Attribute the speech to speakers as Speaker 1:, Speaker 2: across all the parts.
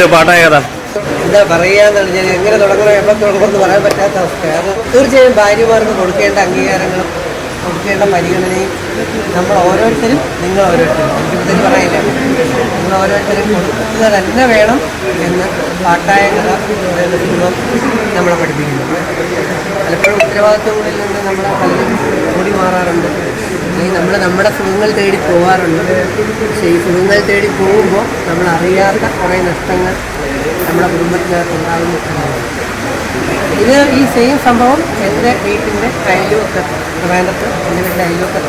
Speaker 1: എങ്ങനെയുണ്ട് പാട്ടായ കഥ.
Speaker 2: എന്താ പറയുക ഞാൻ എങ്ങനെ തുടങ്ങണം എവിടെ തുടങ്ങുമെന്ന് പറയാൻ പറ്റാത്ത അവസ്ഥയാണ് തീർച്ചയായും ഭാര്യമാർക്ക് കൊടുക്കേണ്ട അംഗീകാരങ്ങളും കൊടുക്കേണ്ട പരിഗണനയും നമ്മൾ ഓരോരുത്തരും നിങ്ങൾ ഓരോരുത്തരും. എനിക്ക് പറയില്ല നിങ്ങൾ ഓരോരുത്തരും കൊടുക്കുക തന്നെ വേണം എന്ന് പാട്ടായ കഥ സിനിമ നമ്മളെ പഠിപ്പിക്കുന്നു. പലപ്പോഴും ഉത്തരവാദിത്വങ്ങളിൽ നിന്ന് നമ്മൾ പലരും ഓടി മാറാറുണ്ട്. അല്ലെങ്കിൽ നമ്മൾ നമ്മുടെ സുഖങ്ങൾ തേടി പോകാറുണ്ട് പക്ഷേ ഈ സുഖങ്ങൾ തേടി പോകുമ്പോൾ നമ്മൾ അറിയാത്ത കുറേ നഷ്ടങ്ങൾ നമ്മുടെ കുടുംബത്തിനകത്ത് ഉണ്ടാകുന്നുണ്ടാവും ഇത് ഈ സെയിം സംഭവം എന്റെ വീട്ടിന്റെ അയലുവൊക്കെ പ്രധാനത്ത് എന്റെ വീട്ടിന്റെ അയലുവൊക്കെ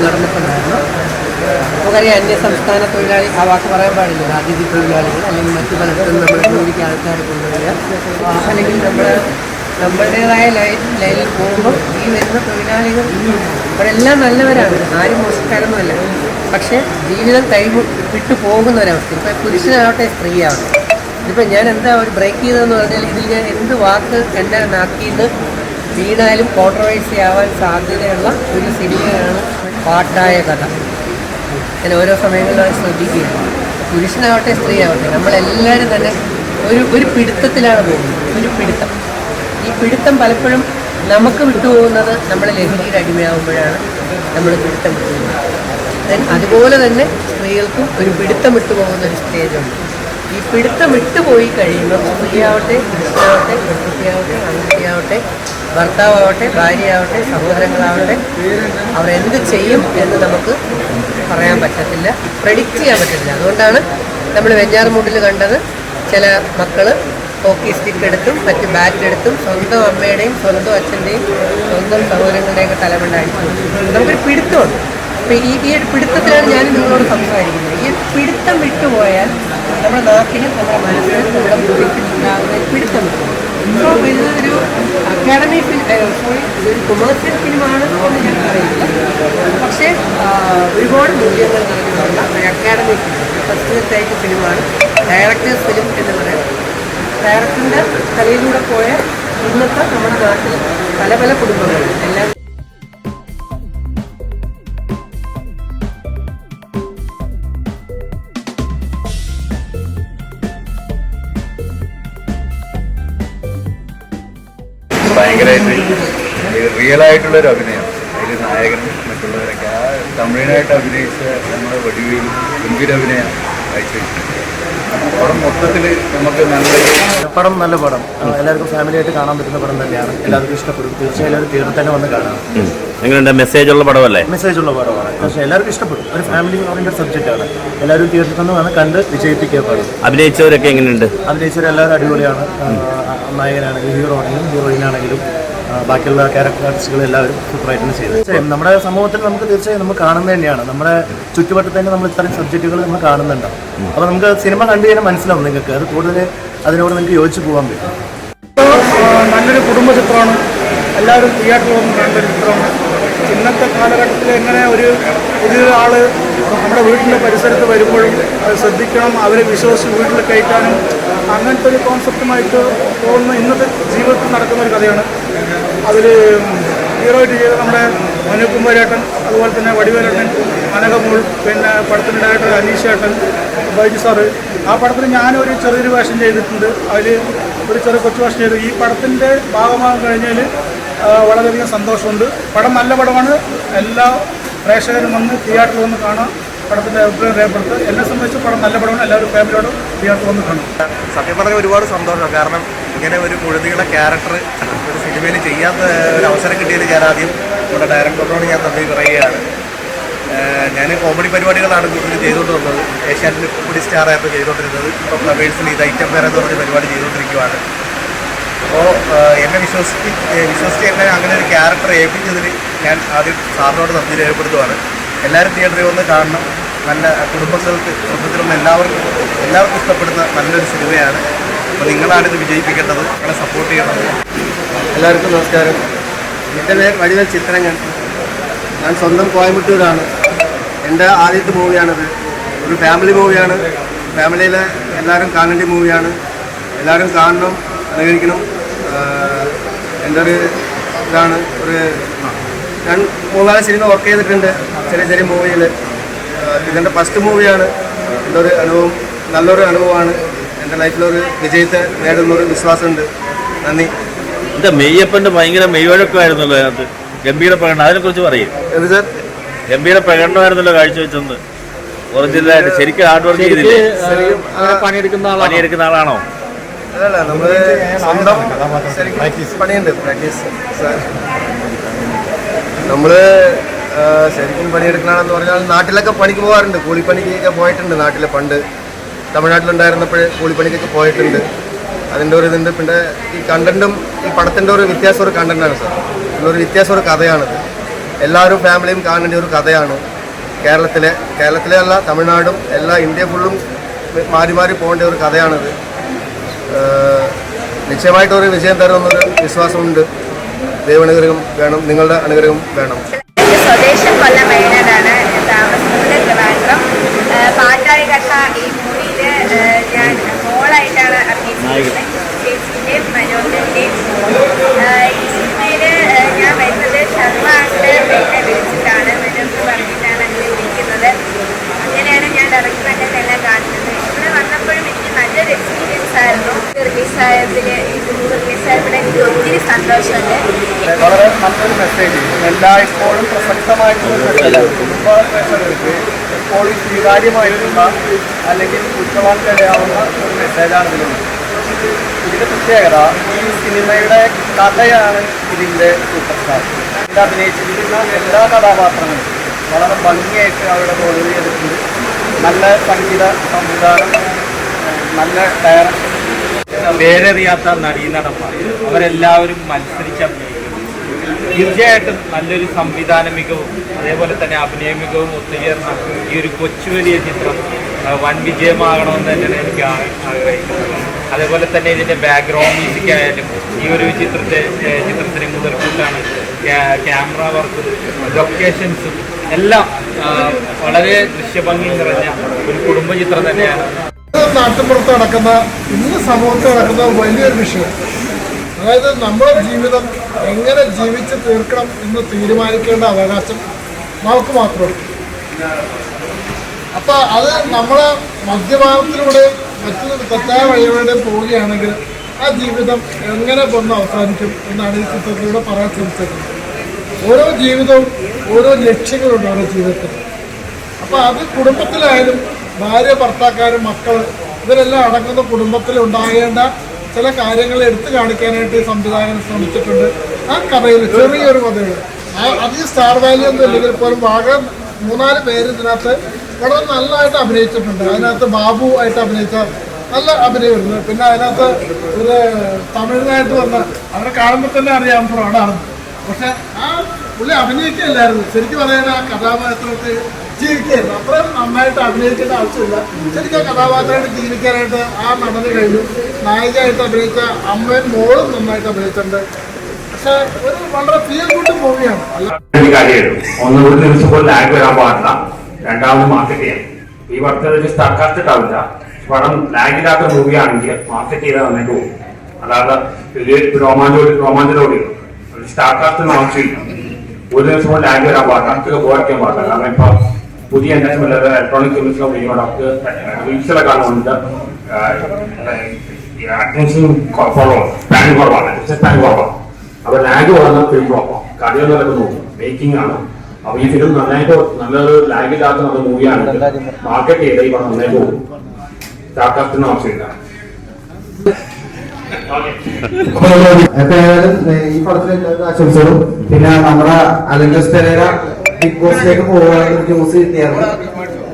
Speaker 2: നടന്നിട്ടുണ്ടായിരുന്നു നമുക്കറിയാം അന്യ സംസ്ഥാന തൊഴിലാളി ആ വാക്ക് പറയാൻ പാടില്ല. അതിഥി തൊഴിലാളികൾ അല്ലെങ്കിൽ മറ്റു പലർക്കും നമ്മുടെ ജോലിക്ക് ആൾക്കാർ കൊണ്ടുവരിക. അല്ലെങ്കിൽ നമ്മൾ നമ്മളുടേതായ ലൈൻ ലൈനിൽ പോകുമ്പോൾ ഈ വരുന്ന തൊഴിലാളികൾ അവരെല്ലാം നല്ലവരാണ്. ആരും മോശക്കാരൊന്നുമല്ല. പക്ഷേ ജീവിതം കൈ വിട്ടു പോകുന്ന ഒരവസ്ഥ ഇപ്പം പുരുഷനാവട്ടെ സ്ത്രീയാവട്ടെ. ഇതിപ്പോൾ ഞാൻ എന്താ ഒരു ബ്രേക്ക് ചെയ്തതെന്ന് പറഞ്ഞാൽ ഇതിൽ ഞാൻ എന്ത് വാക്ക് എന്റെ നാക്കിന്ന് വീണാലും കോൺട്രവേഴ്സി ആവാൻ സാധ്യതയുള്ള ഒരു സിനിമയാണ് പാട്ടായ കഥ. ഞാൻ ഓരോ സമയങ്ങളിലും അത് ശ്രദ്ധിക്കുകയാണ്. പുരുഷനാവട്ടെ സ്ത്രീയാവട്ടെ നമ്മളെല്ലാവരും തന്നെ ഒരു ഒരു പിടുത്തത്തിലാണ് പോകുന്നത്. ഒരു പിടുത്തം. ഈ പിടുത്തം പലപ്പോഴും നമുക്ക് വിട്ടുപോകുന്നത് നമ്മൾ ലഹരിയുടെ അടിമയാകുമ്പോഴാണ് നമ്മൾ പിടുത്തം വിട്ടുപോകുന്നത്. അതുപോലെ തന്നെ സ്ത്രീകൾക്കും ഒരു പിടുത്തം വിട്ടുപോകുന്ന ഒരു സ്റ്റേജുണ്ട് ഈ പിടുത്തം വിട്ടുപോയി കഴിയുമ്പോൾ സ്ത്രീയാവട്ടെ പുരുഷനാവട്ടെ പെൺകുട്ടിയാവട്ടെ ആൺകുട്ടിയാവട്ടെ ഭർത്താവട്ടെ ഭാര്യയാവട്ടെ സഹോദരങ്ങളാവട്ടെ അവരെന്ത് ചെയ്യും എന്ന് നമുക്ക് പറയാൻ പറ്റത്തില്ല പ്രെഡിക്റ്റ് ചെയ്യാൻ പറ്റത്തില്ല. അതുകൊണ്ടാണ് നമ്മൾ വെഞ്ഞാറുമൂട്ടിൽ കണ്ടത് ചില മക്കൾ ഹോക്കി സ്റ്റിക്ക് എടുത്തും മറ്റ് ബാറ്റ് എടുത്തും സ്വന്തം അമ്മയുടെയും സ്വന്തം അച്ഛന്റെയും സ്വന്തം സഹോദരങ്ങളുടെയൊക്കെ അടിച്ചു നമുക്കൊരു പിടുത്തമുണ്ട്. അപ്പോൾ ഈ ഈ ഒരു പിടുത്തത്തിലാണ് ഞാൻ നിങ്ങളോട് സംസാരിക്കുന്നത്. ഈ പിടുത്തം വിട്ടുപോയാൽ നമ്മുടെ നാട്ടിനും നമ്മുടെ മനസ്സിനും നമ്മുടെ പിടുത്തം ഇപ്പോൾ ഇതൊരു അക്കാഡമി സോറി ഇതൊരു കൊമേഴ്സ്യൽ ഫിലിമാണ് എന്ന് ഞാൻ പറയുന്നത് പക്ഷേ ഒരുപാട് മൂല്യങ്ങൾ നിറഞ്ഞുള്ള ഒരു അക്കാഡമി ഫിലിം ഫസ്റ്റ് ടൈപ്പ് ഫിലിമാണ് ഡയറക്ടേഴ്സ് ഫിലിം എന്ന് പറയുന്നത്. ഡയറക്ടറിന്റെ തലയിലൂടെ പോയ ഇന്നത്തെ നമ്മുടെ നാട്ടിൽ പല പല കുടുംബങ്ങൾ. എല്ലാം
Speaker 3: ഭയങ്കരമായിട്ട് റിയൽ ആയിട്ടുള്ളൊരു അഭിനയം. അതിൽ നായകനും മറ്റുള്ളവരൊക്കെ ആ തമിഴിനായിട്ട് അഭിനയിച്ച നമ്മുടെ വടിവേലും ഗംഭീര അഭിനയം കാഴ്ചവെച്ചു പടം മൊത്തത്തിൽ നമുക്ക് നല്ല
Speaker 4: പടം നല്ല പടം. എല്ലാവർക്കും ഫാമിലി ആയിട്ട് കാണാൻ പറ്റുന്ന പടം തന്നെയാണ്. എല്ലാവർക്കും ഇഷ്ടപ്പെടും. തീർച്ചയായും എല്ലാവരും തിയേറ്ററിൽ തന്നെ വന്ന് കാണാം.
Speaker 1: നിങ്ങളുടെ മെസ്സേജ് ഉള്ള പടമല്ലേ?
Speaker 4: മെസ്സേജ് ഉള്ള പടമാണ്. പക്ഷേ എല്ലാവർക്കും ഇഷ്ടപ്പെടും. ഒരു ഫാമിലി ഓറിയന്റഡ് സബ്ജക്റ്റ് ആണ്. എല്ലാവരും തിയേറ്ററിൽ തന്നെ വന്ന് കണ്ട് വിജയിപ്പിക്കുക പടം.
Speaker 1: അഭിനയിച്ചവരൊക്കെ എങ്ങനെയുണ്ട്?
Speaker 4: അഭിനയിച്ചവർ എല്ലാവരും അടിപൊളിയാണ് നായകനാണെങ്കിലും ഹീറോ ആണെങ്കിലും ഹീറോയിൻ ആണെങ്കിലും ബാക്കിയുള്ള ക്യാരക്ടർ ആർട്ടിസ്റ്റുകൾ എല്ലാവരും സൂപ്പറായിട്ട് ചെയ്തത് ചെയ്തു. തീർച്ചയായും നമ്മുടെ സമൂഹത്തിൽ നമുക്ക് തീർച്ചയായും നമ്മൾ കാണുന്നത് തന്നെയാണ്. നമ്മുടെ ചുറ്റുവട്ടത്ത് തന്നെ നമ്മൾ ഇത്തരം സബ്ജക്റ്റുകൾ നമ്മൾ കാണുന്നുണ്ടാവും അപ്പോൾ നമുക്ക് സിനിമ കണ്ടു കഴിഞ്ഞാൽ മനസ്സിലാവും നിങ്ങൾക്ക്. അത് കൂടുതൽ അതിനോട് നിങ്ങൾക്ക് യോജിച്ച് പോകാൻ പറ്റും.
Speaker 5: നല്ലൊരു കുടുംബ ചിത്രമാണ് എല്ലാവരും തിയേറ്ററിൽ വന്ന് കണ്ട ഒരു ചിത്രമാണ് ഇന്നത്തെ കാലഘട്ടത്തിൽ എങ്ങനെ ഒരു പുതിയൊരാൾ നമ്മുടെ വീട്ടിന്റെ പരിസരത്ത് വരുമ്പോഴും അത് ശ്രദ്ധിക്കണം അവരെ വിശ്വസിച്ച് വീട്ടിൽ കയറ്റാനും അങ്ങനത്തെ ഒരു കോൺസെപ്റ്റുമായിട്ട് പോകുന്ന ഇന്നത്തെ ജീവിതത്തിൽ നടക്കുന്ന ഒരു കഥയാണ്. അതിൽ ഹീറോയിട്ട് ചെയ്ത നമ്മുടെ മനു കുമാരേട്ടൻ അതുപോലെ തന്നെ വടിവേലേട്ടൻ അനകമൂൾ പിന്നെ പടത്തിന്റെ ഡയറക്ടർ അനീഷ് ഏട്ടൻ ബൈജു സാറ്. ആ പടത്തിൽ ഞാനൊരു ചെറിയൊരു വേഷം ചെയ്തിട്ടുണ്ട്. അതിൽ ഒരു ചെറിയ കൊച്ചു ഭാഷ ചെയ്തു ഈ പടത്തിന്റെ ഭാഗമാകാൻ കഴിഞ്ഞാൽ വളരെയധികം സന്തോഷമുണ്ട്. പടം നല്ല പടമാണ്. എല്ലാ പ്രേക്ഷകരും വന്ന് തിയേറ്ററിൽ വന്ന് കാണാം. പടത്തിന്റെ അഭിപ്രായം രേഖപ്പെടുത്തുക. എന്നെ സംബന്ധിച്ച് പടം നല്ല പടമാണ്. എല്ലാവരും ഫാമിലിയോടും തിയേറ്ററിൽ വന്ന് കാണും.
Speaker 6: സത്യം പറഞ്ഞാൽ ഒരുപാട് സന്തോഷം. കാരണം ഇങ്ങനെ ഒരു മുഴുതിയുടെ ക്യാരക്ടർ ഒരു സിനിമയിൽ ചെയ്യാത്ത ഒരു അവസരം കിട്ടിയത് ഞാൻ ആദ്യം. നമ്മുടെ ഡയറക്ടറോട് ഞാൻ നന്ദി പറയുകയാണ്. ഞാൻ കോമഡി പരിപാടികളാണ് കൂടുതൽ ചെയ്തുകൊണ്ട് വന്നത്. ഏഷ്യാനെറ്റിൽ കോമഡി സ്റ്റാർ ആയിരുന്നു ചെയ്തുകൊണ്ടിരുന്നത്. ഇപ്പോൾ ഫ്ലവേഴ്സിൽ ഇത് ഐറ്റം വേറെ എന്ന് പറഞ്ഞ പരിപാടി ചെയ്തുകൊണ്ടിരിക്കുകയാണ് അപ്പോൾ എന്നെ വിശ്വസിച്ച് വിശ്വസിച്ച് എന്നെ അങ്ങനെ ഒരു ക്യാരക്ടർ ഏൽപ്പിച്ചതിൽ ഞാൻ ആദ്യം സാറിനോട് നന്ദി രേഖപ്പെടുത്തുവാണ്. എല്ലാവരും തിയേറ്ററിൽ വന്ന് കാണണം. നല്ല കുടുംബങ്ങൾക്ക് കുടുംബത്തിലുള്ള എല്ലാവർക്കും എല്ലാവർക്കും ഇഷ്ടപ്പെടുന്ന നല്ലൊരു സിനിമയാണ്. അപ്പോൾ നിങ്ങളാണ് ഇത് വിജയിപ്പിക്കേണ്ടത്. നിങ്ങളെ സപ്പോർട്ട് ചെയ്യണം.
Speaker 2: എല്ലാവർക്കും നമസ്കാരം. എന്റെ പേര് വലിയ ചിത്രങ്ങൾ ഞാൻ സ്വന്തം കോയമ്പത്തൂരാണ്. എന്റെ ആദ്യത്തെ മൂവിയാണിത്. ഒരു ഫാമിലി മൂവിയാണ്. ഫാമിലിയിലെ എല്ലാവരും കാണേണ്ട മൂവിയാണ്. എല്ലാവരും കാണണം അനുകരിക്കണം. എന്റെ ഒരു ഇതാണ്. ഒരു ഞാൻ മൂന്നാൽ സിനിമ വർക്ക് ചെയ്തിട്ടുണ്ട്. ചെറിയ ചെറിയ മൂവിയിൽ ഇതെന്റെ ഫസ്റ്റ് മൂവിയാണ്. എന്റെ ഒരു അനുഭവം നല്ലൊരു അനുഭവമാണ്.
Speaker 6: എന്റെ ലൈഫിലൊരു വിജയത്തെ നേടുന്നൊരു വിശ്വാസമുണ്ട്. നന്ദി.
Speaker 1: എന്താ മെയ്യപ്പന്റെ ഭയങ്കര മെയ്വഴക്കമായിരുന്നല്ലോ അതിനകത്ത് ഗംഭീര പ്രകടനം. അതിനെക്കുറിച്ച് പറയും.
Speaker 6: എന്ത് സാർ?
Speaker 1: ഗംഭീര പ്രകടനമായിരുന്നല്ലോ കാഴ്ചവെച്ചത് ഒറിജിനലായിട്ട് ശരിക്കും ഹാർഡ് വർക്ക് ചെയ്തില്ലേ?
Speaker 4: പണിയെടുക്കുന്ന
Speaker 1: ആളാണോ?
Speaker 6: നമ്മൾ നമ്മൾ സ്വന്തം ശരിക്കും പണിയുണ്ട് പ്രാക്ടീസ് നമ്മൾ ശരിക്കും പണിയെടുക്കണമെന്ന് പറഞ്ഞാൽ നാട്ടിലൊക്കെ പണിക്ക് പോകാറുണ്ട്. കൂലിപ്പണിക്കൊക്കെ പോയിട്ടുണ്ട് നാട്ടിലെ പണ്ട്. തമിഴ്നാട്ടിലുണ്ടായിരുന്നപ്പോഴേ കൂലിപ്പണിക്കൊക്കെ പോയിട്ടുണ്ട്. അതിന്റെ ഒരു ഇതുണ്ട്. പിന്നെ ഈ കണ്ടന്റും ഈ പടത്തിന്റെ ഒരു വ്യത്യാസം ഒരു കണ്ടന്റാണ് സാർ. ഒരു വ്യത്യാസം ഒരു കഥയാണിത്. എല്ലാവരും ഫാമിലിയും കാണേണ്ട ഒരു കഥയാണ്. കേരളത്തിലെ കേരളത്തിലെ അല്ല തമിഴ്നാടും എല്ലാ ഇന്ത്യ ഫുള്ളും മാറി മാറി പോകേണ്ട ഒരു കഥയാണിത്. നിശ്ചയമായിട്ടൊരു വിജയം തരുമെന്നൊരു വിശ്വാസമുണ്ട്. ദൈവാനുഗ്രഹം വേണം നിങ്ങളുടെ അനുഗ്രഹം വേണം.
Speaker 7: സ്വദേശം കൊല്ലം വയനാടാണ്. താമസിക്കുന്നത് കഥ ഈ മൂവിയിൽ ഞാൻ മോളായിട്ടാണ് അഭിനയിച്ചിരിക്കുന്നത്. ചേച്ചിന്റെയും മനോജിന്റെയും ഈ സിനിമയിൽ ഞാൻ വരുന്നത് ശർമ്മ ആണ്ട് എന്നെ വിളിച്ചിട്ടാണ് മനോജ് പറഞ്ഞിട്ടാണ് അങ്ങനെ വിളിക്കുന്നത് അങ്ങനെയാണ് ഞാൻ ഡയറക്ടറിനെ എല്ലാം കാണുന്നത് ഇവിടെ വന്നപ്പോഴും എനിക്ക് നല്ലൊരു എക്സ്പീരിയൻസ് ആയിരുന്നു റിലീസായതിൽ ഈ മൂവ് റിലീസായപ്പോൾ എനിക്ക് ഒത്തിരി സന്തോഷമുണ്ട്
Speaker 5: വളരെ നല്ലൊരു മെസ്സേജ് എല്ലായ്പ്പോഴും പ്രസക്തമായിട്ടുള്ള പ്രേക്ഷകർക്ക് എപ്പോഴും സ്വീകാര്യമായിട്ടുള്ള അല്ലെങ്കിൽ ഉൾക്കൊള്ളാൻ ഒരു മെസ്സേജാണ് ഇതിലുള്ളത്. ഇതിന്റെ പ്രത്യേകത ഈ സിനിമയുടെ കഥയാണ് ഇതിന്റെ സൂപ്പർ സ്റ്റാർ ഇതിൽ അഭിനയിച്ചിരിക്കുന്ന എല്ലാ കഥാപാത്രങ്ങളും വളരെ ഭംഗിയായിട്ട് അവരുടെ റോൾ ചെയ്തിട്ടുണ്ട് നല്ല സംഗീത സംവിധാനം നല്ല ഡയറക്ഷൻ
Speaker 8: പേരറിയാത്ത നടീനടന്മാർ അവരെല്ലാവരും മത്സരിച്ച തീർച്ചയായിട്ടും നല്ലൊരു സംവിധാന മികവും അതേപോലെ തന്നെ അഭിനയ മികവും ഒത്തുചേർന്ന ഈ ഒരു കൊച്ചു വലിയ ചിത്രം വൻ വിജയമാകണമെന്ന് തന്നെയാണ് എനിക്ക് ആഗ്രഹിക്കുന്നത്. അതേപോലെ തന്നെ ഇതിന്റെ ബാക്ക്ഗ്രൗണ്ട് മ്യൂസിക് ആയാലും ഈ ഒരു ചിത്രത്തെ ചിത്രത്തിന് മുതൽക്കൂട്ടാണ് ക്യാമറ വർക്കും ലൊക്കേഷൻസും എല്ലാം വളരെ ദൃശ്യഭംഗി നിറഞ്ഞ ഒരു കുടുംബ ചിത്രം തന്നെയാണ്.
Speaker 9: നാട്ടിൻപുറത്ത് നടക്കുന്ന ഇന്ന് സമൂഹത്തിൽ നടക്കുന്ന വലിയൊരു വിഷയം. അതായത് നമ്മുടെ ജീവിതം എങ്ങനെ ജീവിച്ച് തീർക്കണം എന്ന് തീരുമാനിക്കേണ്ട അവകാശം നമുക്ക് മാത്രമുണ്ട് അപ്പോൾ അത് നമ്മളെ മദ്യപാനത്തിലൂടെ മറ്റു തെറ്റായ വഴികളിലൂടെ പോവുകയാണെങ്കിൽ ആ ജീവിതം എങ്ങനെ വന്ന് അവസാനിക്കും എന്നാണ് ഈ ചിത്രത്തിലൂടെ പറയാൻ ശ്രമിച്ചത്. ഓരോ ജീവിതവും ഓരോ ലക്ഷ്യങ്ങളുണ്ട് ഓരോ ജീവിതത്തിൽ. അപ്പോൾ അത് കുടുംബത്തിലായാലും ഭാര്യ ഭർത്താക്കാരും മക്കൾ ഇവരെല്ലാം അടങ്ങുന്ന കുടുംബത്തിൽ ഉണ്ടാകേണ്ട ചില കാര്യങ്ങൾ എടുത്തു കാണിക്കാനായിട്ട് സംവിധായകൻ ശ്രമിച്ചിട്ടുണ്ട്. ആ കഥയിൽ ചെറിയൊരു കഥയുണ്ട്. ആ അധികം സ്റ്റാർ വാല്യൂ ഒന്നും ഇല്ലെങ്കിൽ പോലും ആകെ മൂന്നാൽ പേര് ഇതിനകത്ത് വളരെ നല്ലതായിട്ട് അഭിനയിച്ചിട്ടുണ്ട്. അതിനകത്ത് ബാബു ആയിട്ട് അഭിനയിച്ച നല്ല അഭിനയമായിരുന്നു. പിന്നെ അതിനകത്ത് ഒരു തമിഴിനായിട്ട് വന്ന അവരെ കാണുമ്പോൾ തന്നെ അറിയാം ഫ്രോഡാണെന്ന് പക്ഷെ ആ പുള്ളി അഭിനയിക്കില്ലായിരുന്നു ശരിക്കും പറയുന്ന ആ കഥാപാത്രത്തെ ജീവിക്കായിരുന്നു അത്രയും നന്നായിട്ട് അഭിനയിക്കേണ്ട ആവശ്യമില്ല. ശരിക്കും കഥാപാത്രമായിട്ട് ജീവിക്കാനായിട്ട് ആ നടന് കഴിഞ്ഞു. നായികയായിട്ട് അഭിനയിച്ച അമ്മയും മോളും നന്നായിട്ട് അഭിനയിച്ചിട്ടുണ്ട്. പക്ഷെ ഒരു വളരെ ഫീൽ
Speaker 10: ലാഗ് വരാൻ പാടില്ല. രണ്ടാമത് മാർക്കറ്റ് ഈ വർഷത്തിൽ സ്റ്റാർക്കാസ്റ്റ് ഉണ്ടാവില്ല പടം ലാഗില്ലാത്ത മൂവി ആണെങ്കിൽ മാർക്കറ്റ് ചെയ്താൽ നന്നായിട്ട് പോകും. അല്ലാതെ ഇത് രോമാഞ്ചോട് രോമാഞ്ചലോട് സ്റ്റാർക്കാസ്റ്റ് ആവശ്യമില്ല. ഒരു ദിവസം ലാഗ് വരാൻ പാടില്ല. നമുക്ക് പോകാൻ പാടില്ല. കാരണം ഇപ്പൊ പുതിയ എന്തെങ്കിലും ഇലക്ട്രോണിക് കെമിക്കൽ ഉപയോഗിക്കുമ്പോൾ വീഴ്ചകളെ കാണുന്നുണ്ട്. അറ്റൻഷൻ കുറവാണ്. കുറവാണ്. പാൻ കുറവാണ്. അപ്പൊ ലാഗ് വന്ന ഫിലിം കഥയോ നോക്കും. മേക്കിംഗ് ആണ്. അപ്പൊ ഈ ഫിലിം നന്നായിട്ട് നല്ലൊരു ലാഗ് ഇല്ലാത്ത നല്ല മൂവിയാണ് മാർക്കറ്റ് ചെയ്ത ഈ പടം നന്നായിട്ട് പോകും. സ്റ്റാർട്ടപ്പിന് ആവശ്യമില്ല
Speaker 11: ഏതായാലും ഈ പടത്തിൽ ആശംസകളും. പിന്നെ നമ്മുടെ അലങ്കസ് ബിഗ് ബോസിലേക്ക് പോകാനുള്ള ന്യൂസ് കിട്ടിയായിരുന്നു.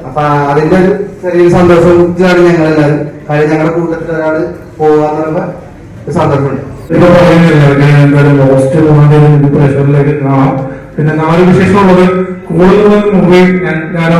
Speaker 11: അപ്പൊ അതിന്റെ ഒരു ചെറിയൊരു സന്തോഷത്തിലാണ് ഞങ്ങൾ എല്ലാവരും കാര്യം ഞങ്ങളുടെ കൂട്ടത്തിൽ ഒരാൾ പോവാന്നുള്ള സന്തോഷമുണ്ട്.
Speaker 9: പിന്നെ നാല് വിശേഷമുള്ളത്. കൂടുതൽ മുമ്പേ ഞാൻ ഞാൻ